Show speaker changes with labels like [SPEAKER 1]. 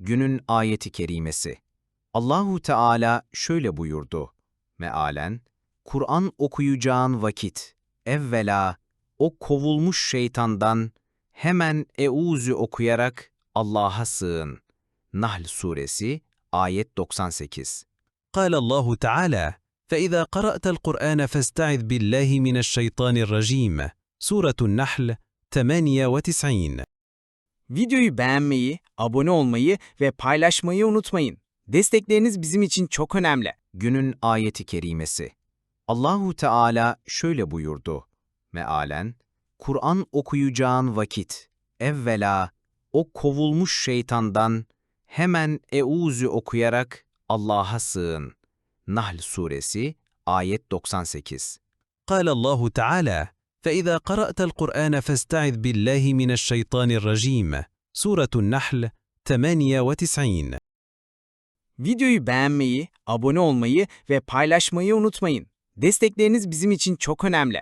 [SPEAKER 1] Günün ayeti kerimesi. Allahu Teala şöyle buyurdu. Mealen, Kur'an okuyacağın vakit, evvela o kovulmuş şeytandan hemen Eûzü okuyarak Allah'a sığın. Nahl Suresi, ayet 98.
[SPEAKER 2] قال الله تعالى فإذا قرأت القرآن فاستعذ بالله من الشيطان الرجيم سورة النحل 98
[SPEAKER 3] Videoyu beğenmeyi, abone olmayı ve paylaşmayı unutmayın. Destekleriniz bizim için çok önemli.
[SPEAKER 1] Günün ayeti kerimesi. Allahu Teala şöyle buyurdu. Mealen, Kur'an okuyacağın vakit, evvela o kovulmuş şeytandan hemen Eûzü okuyarak Allah'a sığın. Nahl Suresi ayet 98.
[SPEAKER 2] Kâle Allahu Teala فإذا قرأت القرآن فاستعذ بالله من الشيطان الرجيم سورة النحل 98
[SPEAKER 3] Videoyu beğenmeyi, abone olmayı ve paylaşmayı unutmayın. Destekleriniz bizim için çok önemli.